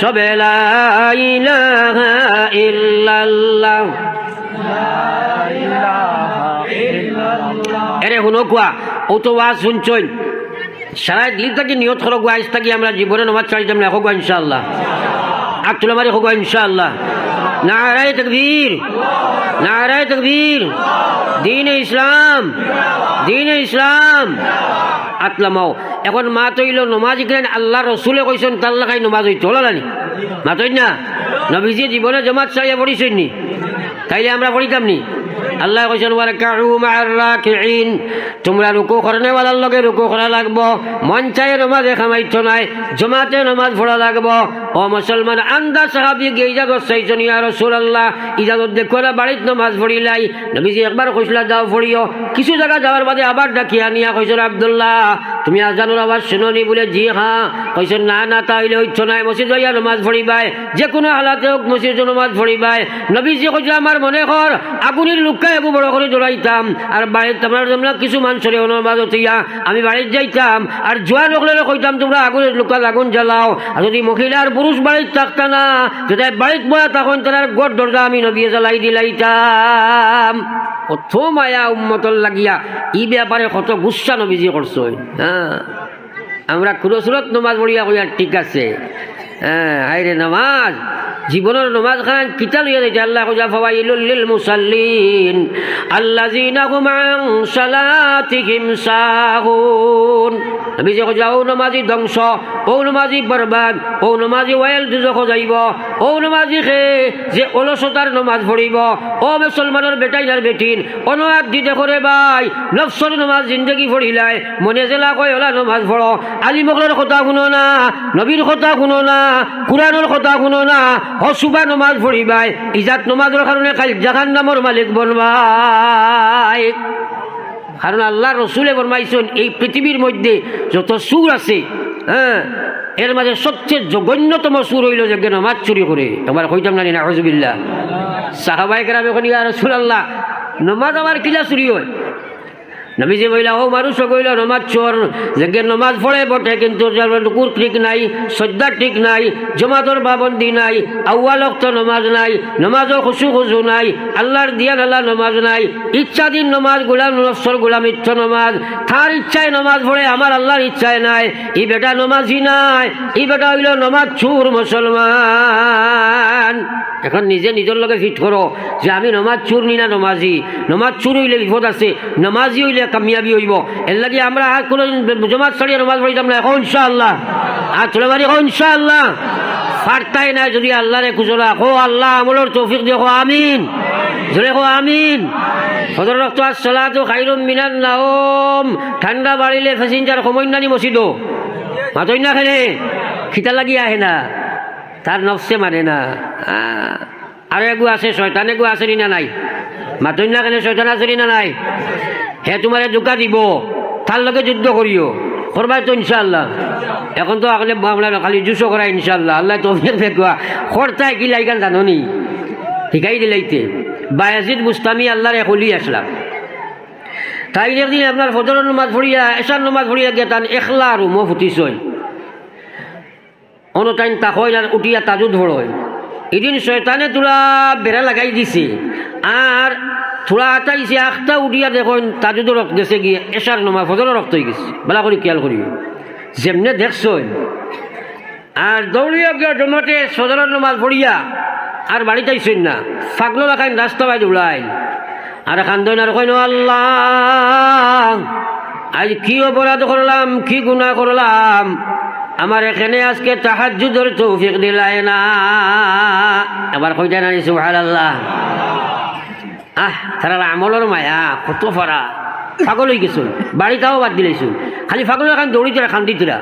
সবে লা এরে শুনো কোৱা তো ওয়াজ শুনছই সারা দিল থাকি নিয়ত করো গো আজ থাকি আমরা জীবনে নমাজ চাই যাম না হোক ইনশাল্লাহ আর তুলে মারি হোক ইনশাআল্লাহ। নারায় তকবীর নারায় তকবীর। দিন ইসলাম দিন ইসলাম। আতলামাও। এখন মা তৈল নমাজ গেলেন আল্লাহ রসুলে কইছেন, তার লাগাই নমাজ হইতে, হল নানি মা তৈল না? নবীজি জীবনে জমাত চাইয়া পড়িছেন নি? তাইলে আমরা পড়িতাম নি? আল্লাহ কৈছেন রাকিঈন। তোমরা রুকু করনেওয়ালার লগে রুকু করা লাগবো। চাই নমাজে খামাইছ নাই, জমাতে নামাজ পড়া লাগবো। ও মুসলমান আন্দা সাহাবি গিয়ে ইজাজত চাইছেন ইয়া রাসূলুল্লাহ, ইজাজত দেখো না বাড়িত নমাজ পড়িলাই নবীজি একবার কৈছলা যাও পড়িও। কিছু জায়গা যাওয়ার বাদে আবার ডাকিয়া নিয়া কইছেন, আব্দুল্লাহ তুমি আজানুর আওয়াজ শুনোনি বলে, জি হ্যাঁ কইছেন না না, তাইলে হইছ নাই মসজিদ যাইয়া নমাজ পড়িবাই। যে কোনো হালাতে হোক মসজিদ নমাজ পড়িবাই। নবীজি কইছে, আমার মনে কর, আগুনের লুকায় একু বড় করে দৌড়াইতাম আর বাড়ির তোমার তোমরা কিছু মানুষের নমাজ হইয়া আমি বাড়িতে যাইতাম। আর জোয়া লোকলে কইতাম, তোমরা আগুনের লুকাল আগুন জ্বালাও। আর যদি মহিলা আর পুরুষ বাড়িতে থাকতা না, যদি বাড়িতে বয়া তখন তার গড় দরজা আমি নবী জ্বালাই দিলাইতাম। কত মায়া উম্মতর লাগিয়া, ই ব্যাপারে কত গুসা নবীজি করছ। হ্যাঁ? আমরা খুরসুরত নমাজ পড়িয়া কইয়া ঠিক আছে। হ্যাঁ আইরে নামাজ। জীবনের নমাজ খান, কিতা লইয়া যাইছে আল্লাহ কইয়া ফাওয়াইলুল লিল মুসাল্লিন আল্লাযিনা হুম আন সালাতিহিম সাহুন। আমি যে কইয়া ও নমাজি ধ্বংস, ও নমাজি বরবাদ, ও নমাজি ওয়াইল দুজখ যাইব ও নমাজি খে যে অলসতার নমাজ পড়িব, ও মুসলমানের বেটাই আর বেটিন, অনুয়াদ দি দেখো রে ভাই, নফসর নমাজ জিন্দগি পড়িলাই মনে জেলা কয়, ওলা নমাজ পড়ো। আলী মকলের কথা শুনো না, নবীর কথা শুনো না কোরআনের কথা শুনো না। হসুবা নমাজ পড়িবাই। ইজাত নমাজের কারণে খালি জাহান নামর মালিক বনবাই। কারণ আল্লাহ রসুলে বরমাইছেন এই পৃথিবীর মধ্যে যত সুর আছে হ্যাঁ এর মাঝে সবচেয়ে জঘন্যতম সুর হইল যে নমাজ চুরি করে তোমার কইতাম না হজবিল্লা সাহাবাই ইয়া রসুল আল্লাহ নমাজ আমার কিলা চুরি হয়? নবীজি বইলা, ও মানুষ কইল, নমাজ চোর যে নমাজ পড়ে বটে, কিন্তু কুর ঠিক নাই শ্রদ্ধা ঠিক নাই, জমাতর পাবন্দি নাই আউ্য়াল অক্ত নমাজ নাই, নমাজও খুশু খুশু নাই, আল্লাহর দিয়ান আল্লাহ নমাজ নাই, ইচ্ছাধীন নমাজ গোলাম, নফসর গোলাম, ইচ্ছ নমাজ, তার ইচ্ছায় নমাজ পড়ে, আমার আল্লাহর ইচ্ছায় নাই, ই বেটা নমাজি নাই, ই বেটা হইল নমাজ চুর মুসলমান। এখন নিজে নিজের লগে ফিট করো যে, আমি নমাজ চুর নি না, নমাজি, নমাজ চুর হইলে বিপদ আছে, নমাজি হইলে কামিয়াবি হইব। এর লাগে আমরা আর কোনো জমাত ছাড়িয়ে নমাজ পড়িতাম না। এখন ইনশাআল্লাহ। আর চলে মারি এখন ইনশাআল্লাহ। ফারতাই না যদি আল্লাহরে খুচরা হো আল্লাহ আমলের তৌফিক দেখো আমিন। হো আমিন। সদর রক্ত আর চলা তো খাইরম মিনান নাওম। ঠান্ডা বাড়িলে প্যাসেঞ্জার সময় নানি মসিদ মাতই না খেলে। খিতা লাগি আহে না। তার নফসে মানে না। আৰু এগু আছে ছয়তান এগু আছে না নাই? মাতই না কেনে ছয়তান আছে না নাই? হে, তোমারে জোকা দিব। তার লগে যুদ্ধ করিও। করবাই তো ইনশাল্লাহ এখন তো আগলে আমরা খালি জুসো করা ইনশাল্লাহ আল্লাহ তো ফেকুয়া খরচায় কি লাইগান জাননি শিকাই দিলাইতে বায়াজিদ মুস্তামি আল্লাহর হলি আসলাম। তাই একদিন আপনার ফজরের নমাজ ভরিয়া এসার নমাজ ভরিয়া গিয়ে তান এখলা মো ফুটিছই। অনটাইন তাকই আর উঠিয়া তাজু ধরয় এদিন শয়তানে তোরা বেড়া লাগাই দিছে। আর থোড়া আটাইছে আখটা উঠিয়া দেখুন তাজুদের রক্ত গেছে গিয়ে এসার নমা ফজরের রক্ত হয়ে গেছে। বেলা করে খেয়াল করি যেমনে দেখছই আর দৌড়িয়া গিয়া জমাতে সদরের নমাজ পড়িয়া আর বাড়িতে আইসেন না ফাগলো রাখাইন রাস্তা বাই দৌড়াই আর খান্দন আর কইন, আল্লাহ আজ কি অপরাধ করলাম কি গুণা করলাম আমার এখানে আজকে তাহাজুদের তৌফিক দিলাই না। এবার কইতে না সুবহানাল্লাহ। আহ তারা আমলের মায়া কত ফারা পাগল হয়ে গেছো। বাড়িটাও বাদ দিলাইছো খালি পাগল এখন দৌড়িতরা খান্দিতরা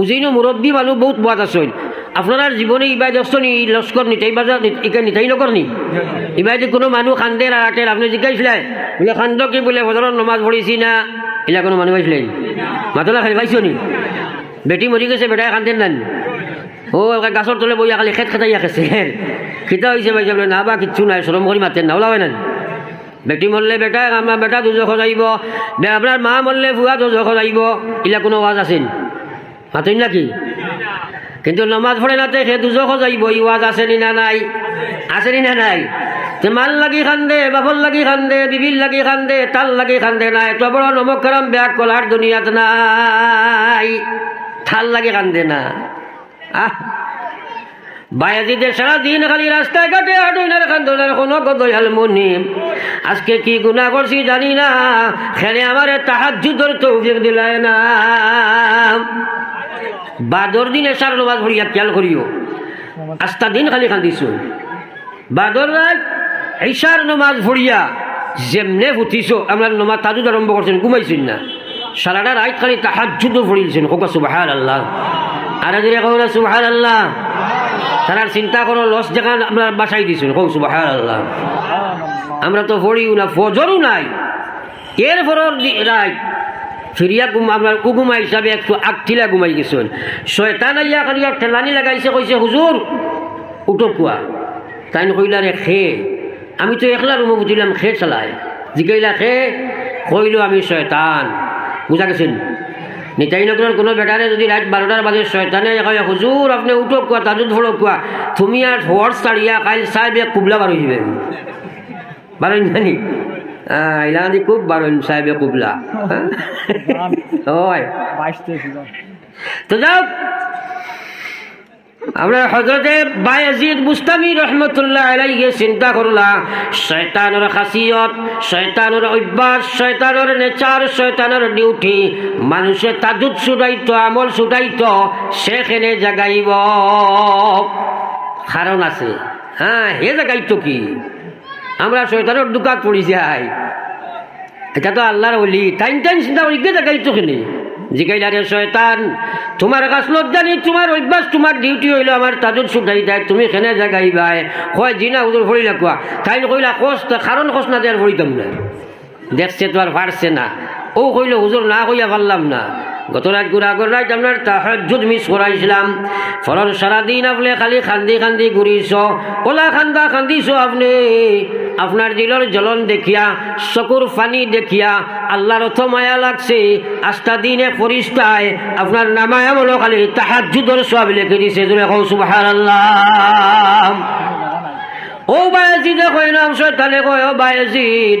উজিনো মুরব্বী মানুষ বহুত বাদ আসইন আপনার জীবনে ইবাই দস্ত নি লস্কর নিতাই বাজার নিতাই নকর নি ইবাই যে কোনো মানুষ খান্দে রাতে আপনি জিজ্ঞাসিলেন বলে খান্দ কি বলে বদরের নমাজ পড়িছি না? এলা কোনো মানুষ পাইছিলেন মাতলা খালি পাইছো নি? বেটি মরি গেছে, বেটাই খান্দেন না ও গাছর তলে বইয়া খালি খেত খেতাইয়া খেছে খিতা হয়েছে বলে, না বা, কিচ্ছু নাই শ্রম করি মাতেন না ওলাবে না? বেটি মরলে বেটা, আমার বেটা দুজখ যাইব। বে আপনার মা মরলে ভুয়া দুজখ যাইব। ইলা কোনো আওয়াজ আছিল? মাতই নাকি? কিন্তু নমাজ পড়ে না সে দুজক যাইব। ইওয়াজ আসেনি না নাই? আসেনি না নাই? তে মাল লাগি খান্দে বাবল লাগি খান্দে বিবিল লাগি খান্দে, তাল লাগি খান্দে না এত বড় নমক নমকরম ব্যাগ কলার দুনিয়াত নাই। থাল লাগে কান্দে না। আহ! বায়াজিদের সারাদিন খালি রাস্তায় ঘাটে হাঁটুইনার খান্দনের কোনো গদয়াল মনিম আজকে কি গুণা করছি জানি না, খেলে আমার তাহাজুদর তৌফিক দিলায় না। বাদর দিন এসার নমাজ ভরিয়া খেয়াল করিও। আস্তা দিন খালি কান্দিছো। বাদর রাত ঈশার নমাজ ভরিয়া যেমনে ফুটিছ আমরা নমাজ তাজুদ আরম্ভ করছেন, ঘুমাইছেন না। সারাটা রাত খালি তাহাজুদও ভরিলছেন কোকা সুবাহার আল্লাহ আর যদি কৌ না সুবাহার আল্লাহ তারার চিন্তা করো লস জায়গা আমরা বাসাই দিছেন কৌ আল্লাহ আমরা তো ভরিও না ফজরও নাই। এর পরর রাত ফিরিয়া গুম আপনার কুগুমা হিসাবে একটু আগঠিলা গুমাই গেছেন। শয়তান আইয়া আর ঠেলানি লাগাইছে কইছে হুজুর উঠো কুয়া তাই কইলা রে খে। আমি তো একলা রুমে বুঝিলাম খে চালাই। জিকাইলা খে কইলো আমি শয়তান বুঝা গেছেন? নিতাই নগরের কোনো বেটারে যদি রাত বারোটার বাজে শয়তানে কয় হুজুর আপনি উঠো কুয়া তাজুদ ফোড়ো কুয়া তুমি আর হর্স তাড়িয়া চাই সাহেব কুবলা বার দিবে। বারো জানি ইলাদি খুব বারণ সাহেবে কুবলা। হয়। তো যাও আমরা হজরতে বায়াজিদ মুস্তামি রহমতুল্লাহ আলাইকে চিন্তা করলা শয়তানের খাসিয়ত, শয়তানের অভ্যাস, শয়তানের নেচার, শয়তানের ডিউটি, মানুষে তাজুদ ছুটাইত আমল ছুটাইত সেখানে জাগাইব? কারণ আছে। হ্যাঁ হে জাগাইতো কি? আমরা শয়তানের দোকান পড়ি যাই। এটা তো আল্লাহর বলি টাইম টাইম চিন্তা করি, কে দেখাইছো কিনি? জিগাইলা রে শয়তান, তোমার কাছ লজ্জা নেই তোমার অভ্যাস, তোমার ডিউটি হইল আমার তাজুদ ছুটাই দেয়, তুমি কেনে জাগাইবাই। কয়, জিনা উদর ফড়িলা লাগুয়া। তাই কইলা কস কারণ কস না দেয়ার ফড়িতাম না। দেখছে তো আর পারছে না। ও কইলো, হুজুর, না কইয়া পারলাম না। গত রাত গুড়া আগর রাত আপনার তাহাজুদ মিস করাইছিলাম। ফলর সারাদিন আপনি খালি খান্দি খান্দি ঘুরিছ ওলা খান্দা খান্দিছ আপনি। আপনার দিলর জ্বলন দেখিয়া চকুর পানি দেখিয়া আল্লাহর অত মায়া লাগছে। আস্তা দিনে ফরিস্তায় আপনার নামায় বলো খালি তাহাজুদর সব লিখে দিছে। কৌ সুবাহার আল্লাহ ও বায়াজিদে কয় নাম শয়তানে কয় ও বায়াজিদ।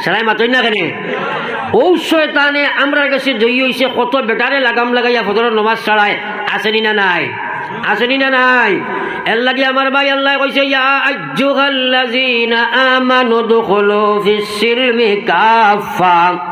সারাই মাতই না কেন? ও শয়তানে আমরা কাছে জয়ী হয়েছে কত বেটারে লাগাম লাগাইয়া ফজরের নমাজ ছাড়ায় আসেনি না নাই? আসেনি না নাই? এর লাগি আমার ভাই আল্লাহ কইছে ইয়া আইয়ুহাল্লাযীনা আমানু দুখুলু ফিস সিলমি কাফা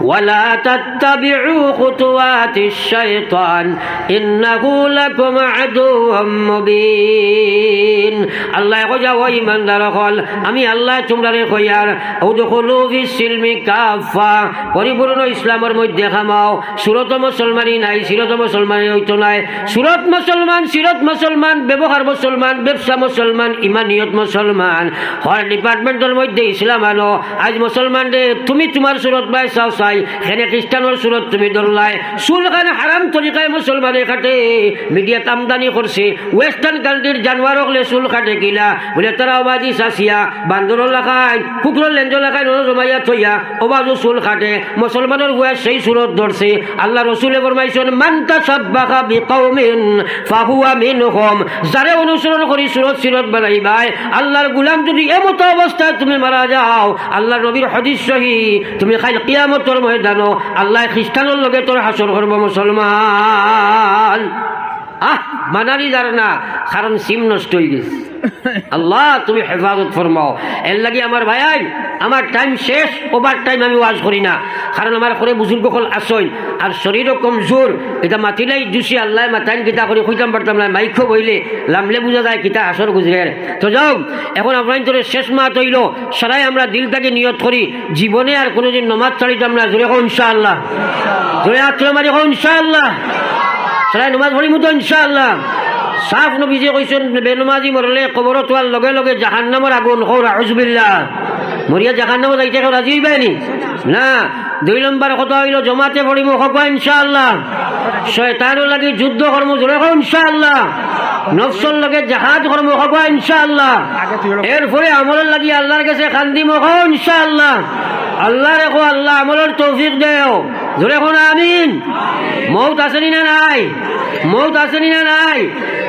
ولا تتبعوا خطوات الشيطان إنه لكم عدو مبين الله কইয়া ও ইমানদার হল আমি আল্লাহ তোমরারে কইয়ার উদখুলু ফি সিলমি কাফা পরিপূর্ণ ইসলামের মধ্যে খামাও সুরত মুসলমানই নাই সিরত মুসলমানই হইতো নাই সুরত মুসলমান সিরত মুসলমান ব্যবহার মুসলমান ব্যবসা মুসলমান ইমানিয়ত মুসলমান হর ডিপার্টমেন্টের মধ্যে ইসলাম আনো আজ মুসলমান রে তুমি তোমার সুরত বাই চাও চাই। সেনে খ্রিস্টানের সুরত তুমি ধরলাই চুল খানে হারাম তরিকায় মুসলমানে কাটে। মিডিয়াত আমদানি করছে ওয়েস্টার্ন কান্ট্রির জানোয়ার হলে চুল কাটে কিলা। বলে তারা অবাজি চাচিয়া বান্দর লাখাই কুকুরের লেঞ্জ লাখাই নর জমাইয়া থইয়া অবাজু চুল কাটে। মুসলমানের বয়স সেই সুরত ধরছে আল্লাহ রসুলে ফরমাইছেন মান্তা সাব্বাকা বিকৌমিন ফাহুয়া মিনহুম। যারে অনুসরণ করি সুরত সিরত বানাইবাই আল্লাহর গুলাম যদি এমতো অবস্থায় তুমি মারা যাও আল্লাহ নবীর হদিস সহি, তুমি খাই ময়দানো, আল্লাহ খ্রিস্টানোর লগে তোর হাসর করব মুসলমান। আহ মানারি যার না, কারণ সিম নষ্ট হয়ে গেছে। আল্লাহ, তুমি হেফাজত ফরমাও। এর লাগি আমার ভাই, আমার টাইম শেষ ওভার টাইম আমি ওয়াজ করি না। কারণ আমার ঘরে বুজুর্গ হল আসইন আর শরীরও কমজোর। এটা মাতিলাই দুষি আল্লাহ মাতাইন কিতা করে খুঁজতাম পারতাম না মাইক্য বইলে লামলে বুঝা যায়, কিতা আসর গুজরে তো যাও, এখন আপনার তোর শেষ মাহ তৈল সরাই আমরা দিলটাকে নিয়ত করি, জীবনে আর কোনোদিন নমাজ চালিতাম না জোরে হোক ইনশাআল্লাহ। জোরে তুলে মারি হোক ইনশাআল্লাহ। সরাই নমাজ পড়ি মতো, ইনশাআল্লাহ। সাফ নবীজি কৈছেন বেনমাজি মরলে কবরত হওয়ার লগে লগে জাহান্নামর আগুন হৌ রাহুজবিল্লা মরিয়া জাহান্নামত যাইতে কেউ রাজি হইবানি না? দুই নম্বর কথা হইল, জমাতে পড়িব হক ইনশাআল্লাহ। শয়তানোর লাগি যুদ্ধ কর্ম জোরে ইনশাআল্লাহ। নফসর লগে জাহাজ কর্ম হক ইনশাআল্লাহ। এরপরে আমলের লাগি আল্লাহর কাছে খান্দি মহ ইনশাআল্লাহ। আল্লাহ রেখো আল্লাহ আমলের তৌফিক দেও। জোরে কোন আমিন। মৌত আসেনি না নাই? মৌত আসেনি না নাই?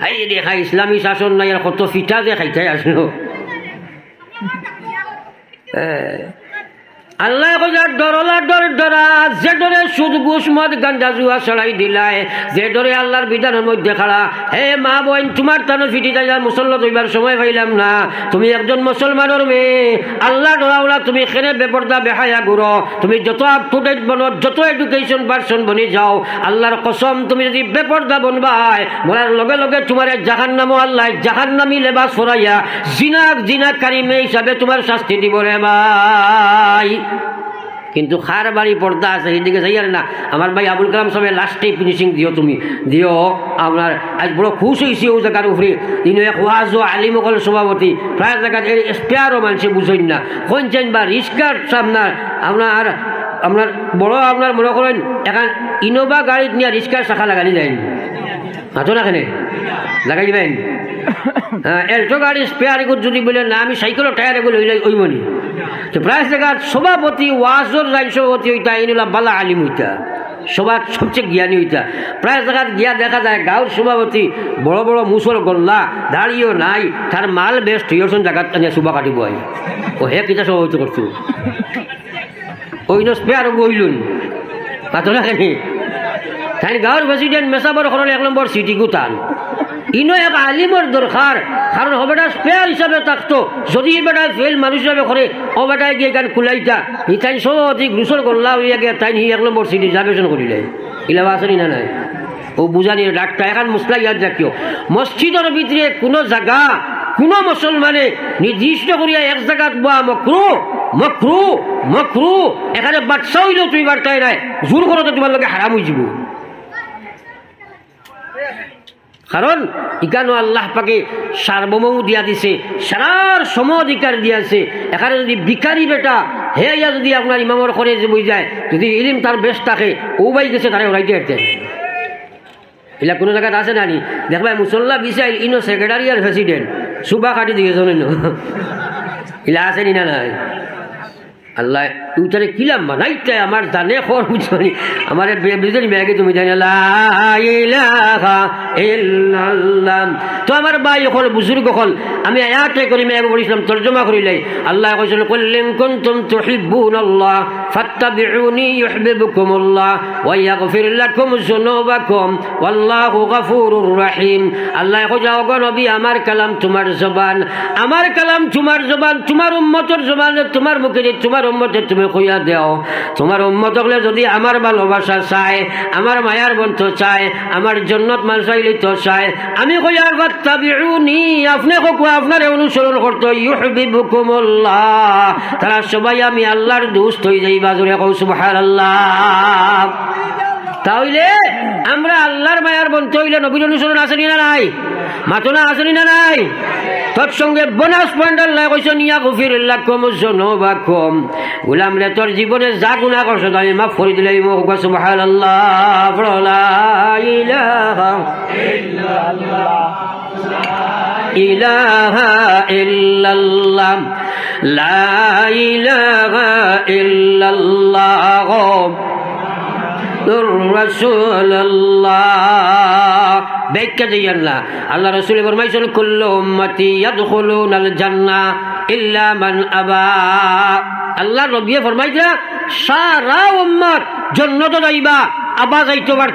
হাই দেখা ইসলামী শাসন নাই আর কত ফিটা যে খাইতে আসলো। আল্লাহ কইলার ডরলা ডর, ডরা। যে ডরে সুদ, ঘুষ, মদ গাঞ্জা জুয়া ছড়াই দিলায়, যে ডরে আল্লাহর বিধানের মধ্যে খাড়া। হে মা বোন, তোমার তানো ফিটি যাই মুসল্লা তৈবার সময় পাইলাম না। তুমি একজন মুসলমানের মেয়ে। আল্লাহ ডরাওলা তুমি খেনে বেপর্দা, বেহায়া গুড়ো। তুমি যত আপ টু ডেট বনো, যত এডুকেশন পার্সন বনি যাও, আল্লাহর কসম, তুমি যদি বেপর্দা বনবাই মরার লগে লগে তোমার জাহান নামো আল্লাহ জাহান নামি লেবাস ফরাইয়া জিনাক জিনাকারী মেয়ে হিসাবে তোমার শাস্তি দিব রে ভাই। কিন্তু খার বাড়ি পর্দা আছে সেদিকে যাই আর না। আমার ভাই আবুল কালাম সবাই লাস্টে ফিনিশিং দিও তুমি। দিও, আপনার আজ বড় খুশ হয়েছি ও জায়গার উপরে। ইনো এক ওয়াজ আলিমকল সভাপতি। প্রায় জায়গায় স্পেয়ারও মানুষে বুঝেন না। কইছেন বা রিস্কার আপনার আপনার আপনার বড় আপনার মনে করেন এখন ইনোভা গাড়িত নিয়ে রিস্কার শাখা লাগালি যায় হাতো না কেনে? লাগাই দিবেন? এল্টো গাড়ি স্পেয়ার এগুলো যদি বলে, না, আমি সাইকেলের টায়ার এগুলো হইলে ওইমনি তো প্রায় জায়গার সভাপতি ওয়াজর রাজ্য সভাপতি হইতা ইনুলা বালা আলিম হইতা। সবার সবচেয়ে জ্ঞানী হইতা। প্রায় জায়গায় গিয়া দেখা যায় গাঁর সভাপতি বড় বড় মুসল গল্লা, দাঁড়িয়েও নাই, তার মাল বেশ থিয়সন জায়গাত আনিয়া শুভা কাটিব আই। ও হে কিতা সভাপতি করছ? ওই নো স্পেয়ার গইলুন পাতো না কেনি তাই গাঁৱৰ প্ৰেচিডেণ্ট মেচাবৰ ঘৰৰ এক নম্বৰ চিটি গোটান ইনো এক আলিমৰ দৰকাৰ কাৰণ ও বেটা স্পেয়ার হিসাবে থাকতো। যদি বেটা ফেল মানুষ হিসাবে করে ও বেটা গিয়ে গান কুলাইতা। ই তাই সব অধিক গ্রুসল করলা হইয়া তাই হি এক নম্বর সিটি রিজার্ভেশন করিলে। ইলাবা আসেনি না নাই? ও বুঝানি ডাক্তার, এখন মুসলা ইয়াদ রাখিও। মসজিদের ভিতরে কোনো জায়গা কোনো মুসলমানে নির্দিষ্ট করিয়া এক জায়গাত বা মক্রু মক্রু মক্রু, এখানে বাচ্চা হইলেও তুমি বার্তায় নাই। জোর করতে তোমার লগে হারাম হয়ে যাব। কারণ ইকানো আল্লাহ পাকে সার্বভৌম দিয়া দিছে, সারার সম অধিকার দিয়াছে এখানে যদি বিকারি বেটা, হে ইয়া যদি আপনার ইমামর করে যে বই যায়, যদি ইলিম তার বেশ থাকে, ও বাই গেছে তারা ওরাইতে আরতে এলা কোনো জায়গাত আছে নানি দেখবা মুসল্লা বিচাইল, ইনো সেক্রেটারি আর প্রেসিডেন্ট সুবা কাটি দিয়েছে ইলা আছে নি না আল্লাহ তুই তারে কিলাম বানাইতে আমার জানে খর বুঝবনি আমার বেজনি ব্যাগে তুমি জানি। তো আমার ভাই বুজুর্গ আমি আয়াতে করি মেয়ে বলিছিলাম তর্জমা করিলাই আল্লাহ কইছিল কুল্লিন কুনতুম তুহিব্বুনাল্লাহ ফাত্তাবিউনি ইউহিব্বুকুমুল্লাহ ওয়া ইয়াগফির লাকুম যুনুবাকুম ওয়াল্লাহু গফুরুর রহিম। আল্লাহ কইছে ওগো নবী, আমার কালাম তোমার জবান। আমার কালাম তোমার জবান, তোমার উম্মতের জবানে তোমার মুখে তোমার উম্মতে তুমি কইয়া দেও, তোমার উম্মত হলে যদি আমার ভালোবাসা চায়, আমার মায়ার বন্ধ চায়, আমার জন্নত মাল চাইলে তো চায়, আমি কইয়ার বার্তা বিরুনি আপনি কোকো আপনার অনুসরণ করতো তারা সবাই আমি আল্লাহর দুষ্ট হয়ে যাই বাজুরে কৌ সুবহানাল্লাহ। তাহলে আমরা আল্লাহর মায়ার বন্ধ হইলে নবীর অনুসরণ আসেনি না নাই? মাতনা আসেনি না নাই? তৎসঙ্গে বোনাস পয়েন্ট আল্লাহ কৈছে নিয়া গফির আল্লাহ কম জনবা কম গোলাম রে, তোর জীবনে যা গুণা করছ আমি মাফ করে দিলে সুবহান আল্লাহ ইলাহা ইলাহা ইল্লাল্লাহ, লা ইলাহা ইল্লাল্লাহ। ব্যাখ্যা দিয়েন না আল্লাহ রসুল মান আবা। আল্লাহ সারা উম্মত জন্নত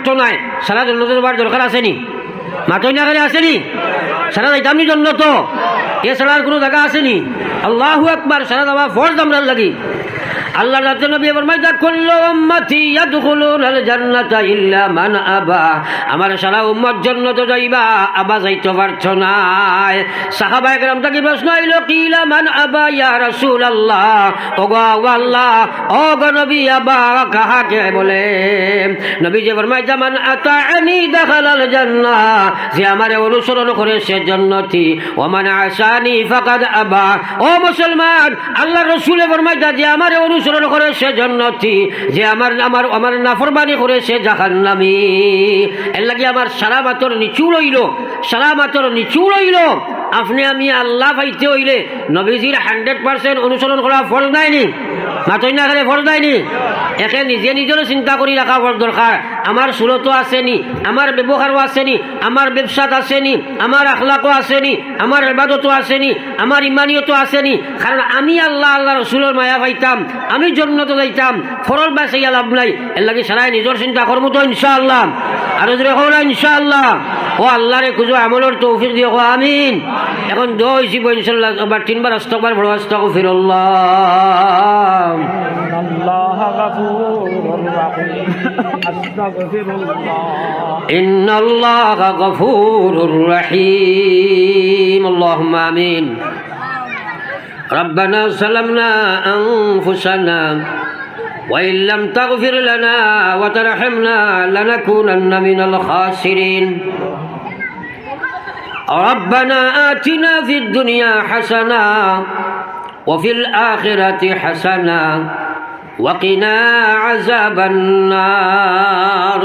নাই। না? কোনো আমরা লাগি। আল্লাহ রাতে নবী ফরমাইতা কুল্লু উম্মতি ইয়াদখুলুনাল জান্নাতা ইল্লা মান আবা। আমার সারা উম্মত জান্নাত যাইবা, আবা যাইতে পারছ না। সাহাবায়ে কেরাম থেকে প্রশ্ন আইলো, কিলা মান আবা ইয়া রাসূলুল্লাহ? ওগো আল্লাহ ও গো নবী আবা, কাহাকে বলে? নবী যে ফরমাইতা মান আতাআনি দাখালাল জান্নাহ যে আমারে অনুসরণ করে সে জান্নাতি ওয়া মান আসানি ফাকাদ আবা। ও মুসলমান আল্লাহ রাসূলে ফরমাইতা যে আমারে অনুসরণ করে সে জন্নতি যে আমার আমার আমার নাফরমানি করে সে জাহান নামি এর লাগে আমার সারা মাতর নিচু রইল সারা মাতর নিচু রইল। আপনি আমি আল্লাহ পাইতে হইলে নবীজির হান্ড্রেড পার্সেন্ট অনুসরণ করা ফল দেয়নি মাতই না খালে ফল দেয়নি একে নিজে নিজেরও চিন্তা কৰি রাখা ফল দরকার। আমার সুরতো আসেনি, আমার ব্যবহারও আসেনি, আমার ব্যবসাত আসেনি, আমার আখলাকও আসেনি, আমার এবাদতও আসেনি, আমার ইমানিয়তও আসেনি। কারণ আমি আল্লাহ আল্লাহ রসুলের মায়া পাইতাম, আমি জন্নত যাইতাম ফরল বাসাইয়া লাভ নাই। এর লাগে সারাই নিজের চিন্তা করব তো ইনশাআল্লাহ। আর হোক ইনশাআল্লাহ, ও আল্লাহরে খুঁজো, আমলের তৌফিক দিয়ে আমিন। এখন দো হয়েছি ইনশাল্লাহ তিনবার আস্তকবার বড় আস্তক ফিরল্লাহ إن الله غفور رحيم اللهم آمين ربنا ظلمنا أنفسنا وإن لم تغفر لنا وترحمنا لنكونن من الخاسرين ربنا آتنا في الدنيا حسنة وفي الآخرة حسنة وقنا عذاب النار.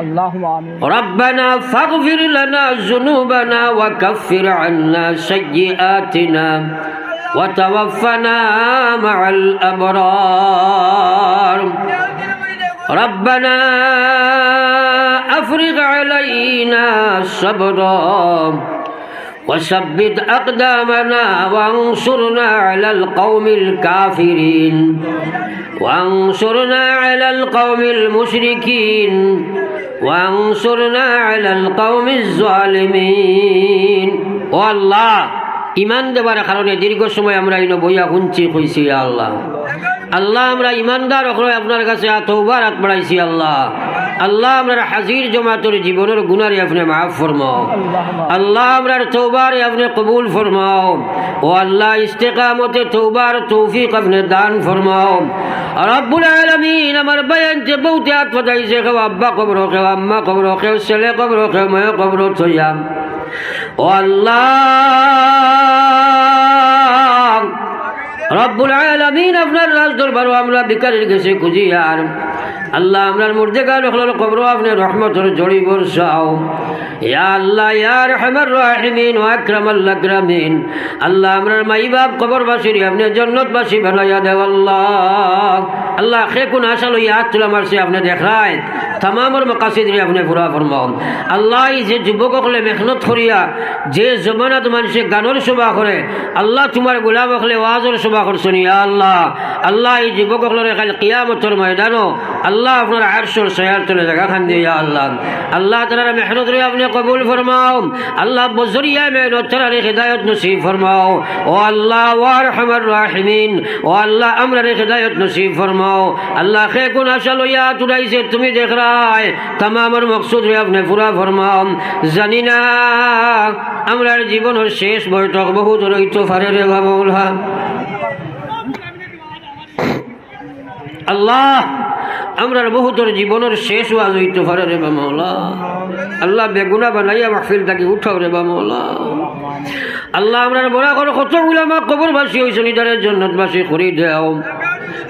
اللهم آمين. ربنا فاغفر لنا ذنوبنا وكفر عنا سيئاتنا وتوفنا مع الأبرار. ربنا أفرغ علينا صبرا. وثبت أقدامنا وانصرنا على القوم الكافرين وانصرنا على القوم المشركين وانصرنا على القوم الظالمين والله ইমান দেবার কারণে দীর্ঘ সময় আমরা ইনো বইয়া শুনছি কইছি আল্লাহ আল্লাহ, আমরা ইমানদার অখরে আপনার কাছে তৌবার হাত বাড়াইছি, আল্লাহ। আল্লাহ, আমরা হাজির জমাতর জীবনের গুণারে আপনি মাফ ফরমাও। আল্লাহ আমরার তৌবারে আপনি কবুল ফরমাও। ও আল্লাহ, ইস্তেকামতে তৌবার তৌফিক আপনি দান ফরমাও। রব্বুল আলামিন, আমার বয়ান যে বহুতে হাত ফাটাইছে কেউ আব্বা কবর, কেউ আম্মা কবর, কেউ ছেলে কবর, কেউ মেয়ে কবর থইয়াম ও আল্লাহ রব্বুল আলামিন আপনার রাজ দরবারও আমরা বিকারের গেছে খুঁজিয়ার আল্লাহ আমরার মুর্দেগার হল কবর আপনি রহমতর জড়ি বর্ষাও। ইয়া আল্লাহ, ইয়া রহমান রাহিমিন ও আকরামাল আকরামিন। আল্লাহ আমরার মাই বাপ কবরবাসীর, আপনি জন্নতবাসী বানাইয়া দেও আল্লাহ। আল্লাহ খে কোন আশা লইয়া হাত তুলা মারছে, আপনি দেখায় তামামর মকাসিদ আপনি পুরা ফরমাও আল্লাহ যে যুবকসকলে মেহনত করিয়া, যে জমানাত মানুষে গানের সভা করে, আল্লাহ তোমার গোলাম হলে ওয়াজর সভা করছেন, ইয়া আল্লাহ। আল্লাহ এই যুবকসকলের খালি কিয়ামতর ময়দানও আল্লাহ আপনার আরশোর সয়ার চলে জায়গা খান দিয়ে আল্লাহ। আল্লাহ তারা মেহনত রে আপনি কবুল ফরমাও আল্লাহ বজরিয়া মেহনত রে হেদায়ত নসিব ফরমাও। ও আল্লাহ ওয়ার হামার রাহিমিন। ও আল্লাহ আমরা রে হেদায়ত নসিব ফরমাও। আল্লাহ খে কোন আশা লইয়া তুলাইছে, তুমি দেখ রায় তামামর মকসুদ আপনি পুরা ফরমাও জানি না, আমরার জীবনের শেষ বৈঠক বহুত রইত ফারে রে বাবুল আল্লাহ আমরার বহুতর জীবনের শেষ ওয়াজ হইতে পারে রে বা আল্লাহ বেগুনা বানাইয়া মাহফিল তাকে উঠাও রে বা মৌলা। আল্লাহ আমরার বড় করে কতগুলো আমার কবরবাসী হয়েছে নিদারের জন্নতবাসী করি দেও।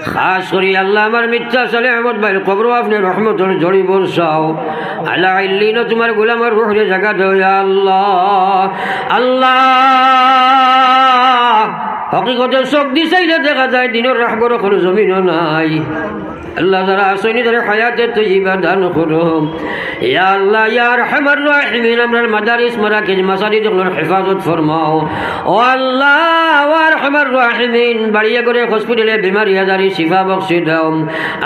খাস করি আল্লাহ আমার মিথ্যা সালে আহমদ ভাই কবর আপনি রহমতর জড়ি বর্ষাও। আল্লাহ ইল্লিন, তোমার গোলামার রুহরে জায়গা দেও আল্লাহ। আল্লাহ হকিকতে চোখ দিছাইলে দেখা যায়, দিনের রাহগর কোনো জমিনও নাই। আল্লাহ যারা আসনি তারা হায়াতে তৈবা দান করো। ইয়া আল্লাহ, ইয়া রহমান রাহিমিন আমরার মাদারিস, মারাকিজ মাসাজিদগুলোর হেফাজত ফরমাও। ও আল্লাহ ওয়া রহমান রাহিমিন, বাড়িয়া করে হসপিটালে বিমারি আজারি শিফা বক্সি দাও।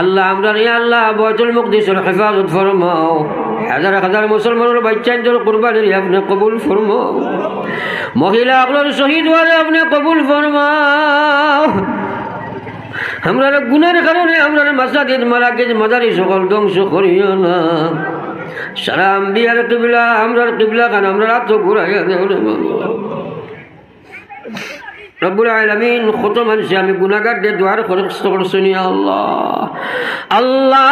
আল্লাহ আমরার ইয়া আল্লাহ বয়তুল মুকদিসের হেফাজত ফরমাও। হাজার হাজার মুসলমানের বাচ্চাদের কুরবানির আপনি কবুল ফরমাও। মহিলা আপনার শহীদ হওয়ারে আপনি কবুল ফরমাও। আমরা গুণের কারণে আমরা মাসাদিদ মারাকিজ মাদারি সকল ধ্বংস করিও না সারা আম্বিয়ার কিবলা আমরার কিবলা খান আমরা রাত বাবা। রব্বুল আলমিন কত মানুষে আমি গুণাগার দিয়ে দোয়ার খরচ করছি আল্লাহ আল্লাহ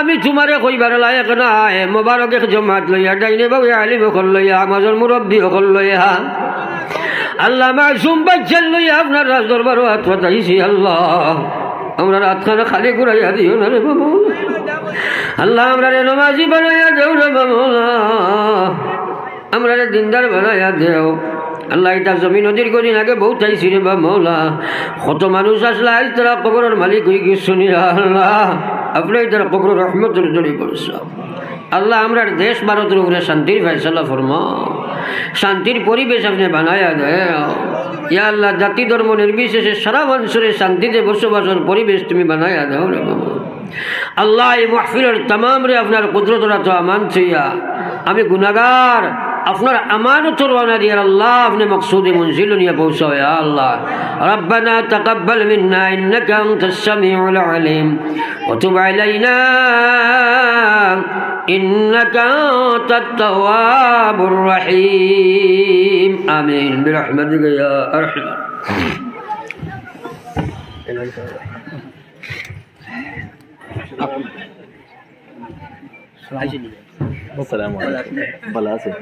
আমি তোমারে কইবার লায়ক নাই মোবারক জমাত লইয়া ডাইনে বাবু আলিম অকল লইয়া আমাজন মুরব্বী অকল লইয়া আল্লাহ মাসুম বাচ্চান লইয়া আপনার রাজ দরবার হাত পাতাইছি, আল্লাহ। আমরা রাতখানা খালি ঘুরাইয়া দিও না রে বাবা। আল্লাহ, আমরা রে নমাজি বানাইয়া দেও রে বাবা আমরা রে দিনদার বানাইয়া দেও। আল্লাহ, এটা জমি নদীর কদিন আগে বউ চাইছি রে বা মৌলা কত মানুষ আসলে আজ তারা কবরের মালিক হয়ে গিয়ে শুনি আল্লাহ। আপনি তারা কবর রহমতুল জড়ি করছ আল্লাহ আমরার দেশ ভারতের উপরে শান্তির ফেসলা ফরম শান্তির পরিবেশ আপনি বানাইয়া দেয় আল্লাহ, জাতি ধর্ম নির্বিশেষে সারা মানুষের শান্তিতে বসবাসের পরিবেশ তুমি বানাইয়া দাও রে বাবা। আল্লাহ এই মাহফিলের তামাম রে আপনার কুদরতরা তো আমান আমি গুনাগার আপনার আমানত রওনা দিয়ে আল্লাহ আপনি মকসুদ মঞ্জিল নিয়ে পৌঁছাও ইয়া আল্লাহ ربنا تقبل منا إنك أنت السميع العليم وتب علينا إنك أنت التواب الرحيم آمين برحمتك يا أرحم Salamos. Palacio. Palacio.